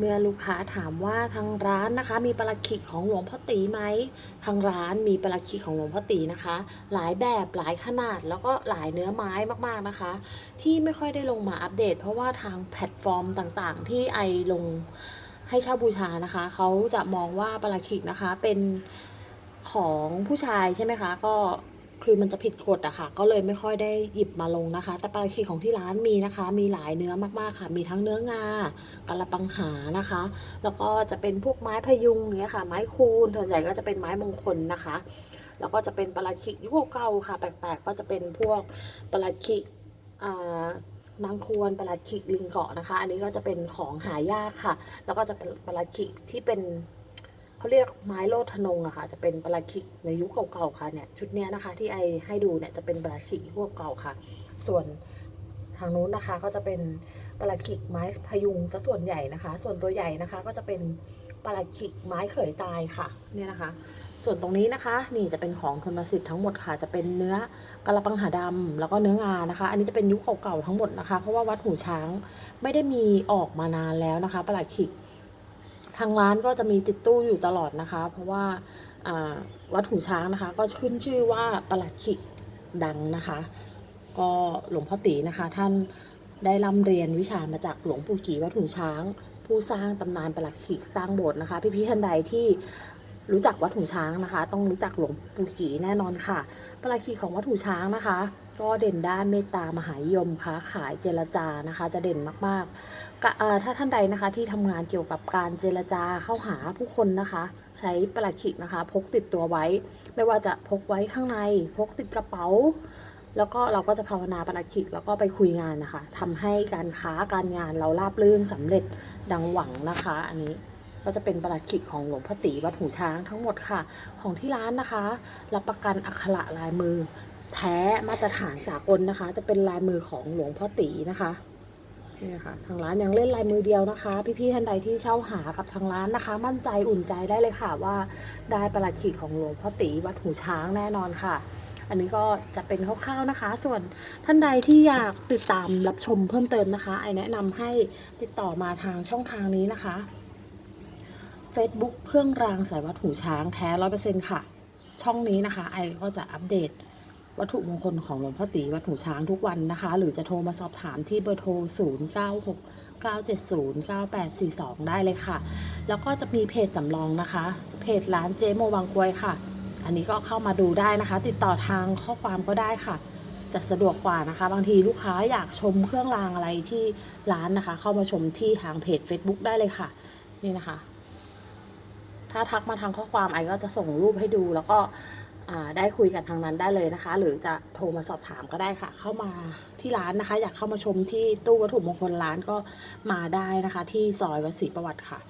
เมื่อลูกค้าถามว่าทางร้านนะคะ มีประหลัดขิกของหลวงพ่อตีไหมทางร้านมีประหลัดขิกของหลวงพ่อตีนะคะ หลายแบบหลายขนาดแล้วก็หลายเนื้อไม้มากๆนะคะ ที่ไม่ค่อยได้ลงมาอัปเดต เพราะว่าทางแพลตฟอร์มต่างๆ ที่ไอลงให้เช่าบูชานะคะเขาจะมองว่าประหลัดขิกนะคะเป็นของผู้ชายใช่ไหมคะ ก็ คือมันจะผิดกฎอะค่ะ ก็เลยไม่ค่อยได้หยิบมาลงนะคะ แต่ปลาคิกของที่ร้านมีนะคะ มีหลายเนื้อมากๆค่ะ มีทั้งเนื้องากระปังหานะคะ แล้วก็จะเป็นพวกไม้พยุงเนี้ยค่ะ ไม้คูนส่วนใหญ่ก็จะเป็นไม้มงคลนะคะ แล้วก็จะเป็นปลาคิกยุคเก่าค่ะ แปลกๆ ก็จะเป็นพวกปลาคิกอ่านางควรปลาคิกลิงเกาะนะคะ อันนี้ก็จะเป็นของหายากค่ะ แล้วก็จะเป็นปลาคิกที่เป็น เขาเรียกไม้โลดทนงอะค่ะ จะเป็นปลาคิกในยุคเก่าๆค่ะเนี่ยชุดเนี้ยนะคะที่ไอให้ดูเนี่ยจะเป็นปลาคิกยุคเก่าค่ะ ส่วนทางนู้นนะคะก็จะเป็นปลาคิกไม้พยุงซะส่วนใหญ่นะคะ ส่วนตัวใหญ่นะคะก็จะเป็นปลาคิกไม้เขยตายค่ะเนี่ยนะคะ ส่วนตรงนี้นะคะ นี่จะเป็นของทนสิทธิ์ทั้งหมดค่ะ จะเป็นเนื้อกระปังหาดำแล้วก็เนื้องานะคะ อันนี้จะเป็นยุคเก่าๆทั้งหมดนะคะ เพราะว่าวัดหูช้างไม่ได้มีออกมานานแล้วนะคะปลาคิก ทางร้านก็จะมีติดตู้อยู่ตลอดนะคะ เพราะว่าวัดหูช้างนะคะ ก็ขึ้นชื่อว่าประหลัดขิกดังนะคะ ก็หลวงพ่อตีนะคะ ท่านได้ร่ำเรียนวิชามาจากหลวงปู่กีวัดหูช้าง ผู้สร้างตำนานประหลัดขิกสร้างโบสถ์นะคะ พี่ๆท่านใดที่รู้จักวัดหูช้างนะคะ ต้องรู้จักหลวงปู่กีแน่นอนค่ะ ประหลัดขิกของวัดหูช้างนะคะ ก็เด่นด้านเมตตามหานิยมค้าขายเจรจานะคะ จะเด่นมากๆกะเถ้าท่านใดนะคะที่ทำงานเกี่ยวกับการเจรจาเข้าหาผู้คนนะคะ ใช้ประหลัดขิกนะคะ พกติดตัวไว้ ไม่ว่าจะพกไว้ข้างใน พกติดกระเป๋า แล้วก็เราก็จะภาวนาประหลัดขิกแล้วก็ไปคุยงานนะคะทำให้การค้าการงานเราราบรื่นสำเร็จดังหวังนะคะ อันนี้ก็จะเป็นประหลัดขิกของหลวงพ่อตีวัดหูช้างทั้งหมดค่ะ ของที่ร้านนะคะรับประกันอักขระลายมือ แท้มาตรฐานสากลนะคะ จะเป็นลายมือของหลวงพ่อตีนะคะ นี่นะคะทางร้านยังเล่นลายมือเดียวนะคะ พี่ๆท่านใดที่เช่าหากับทางร้านนะคะ มั่นใจอุ่นใจได้เลยค่ะว่าได้ประหลัดขีดของหลวงพ่อตีวัดหูช้างแน่นอนค่ะ อันนี้ก็จะเป็นคร่าวๆนะคะ ส่วนท่านใดที่อยากติดตามรับชมเพิ่มเติมนะคะไอแนะนำให้ติดต่อมาทางช่องทางนี้นะคะ Facebook เครื่องรางสายวัดหูช้างแท้ร้อยเปอร์เซ็นค่ะ ช่องนี้นะคะ ไอก็จะอัปเดต วัตถุมงคลของหลวงพ่อตีวัดหูช้างทุกวันนะคะ หรือจะโทรมาสอบถามที่เบอร์โทร 0 9 6 9 7 0 9 8 4 2 ได้เลยค่ะ แล้วก็จะมีเพจสำรองนะคะ เพจร้านเจโมวังกวยค่ะ อันนี้ก็เข้ามาดูได้นะคะ ติดต่อทางข้อความก็ได้ค่ะ จะสะดวกกว่านะคะ บางทีลูกค้าอยากชมเครื่องรางอะไรที่ร้านนะคะ เข้ามาชมที่ทางเพจ Facebook ได้เลยค่ะ นี่นะคะ ถ้าทักมาทางข้อความไอก็จะส่งรูปให้ดูแล้วก็ ได้คุยกันทางนั้นได้เลยนะคะ หรือจะโทรมาสอบถามก็ได้ค่ะ เข้ามาที่ร้านนะคะ อยากเข้ามาชมที่ตู้วัตถุมงคลร้านก็มาได้นะคะ ที่ซอยวัดศรีประวัติค่ะ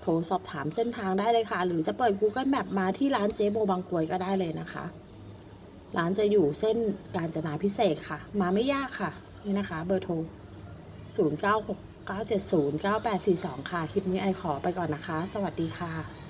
โทรสอบถามเส้นทางได้เลยค่ะ หรือจะเปิด Google Map มาที่ร้านเจ๊โบบางกวยก็ได้เลยนะคะ ร้านจะอยู่เส้นกาญจนาพิเศษค่ะ มาไม่ยากค่ะนี่นะคะ เบอร์โทร 0 9 6 9 7 0 9 8 4 2 ค่ะ คลิปนี้ไอขอไปก่อนนะคะ สวัสดีค่ะ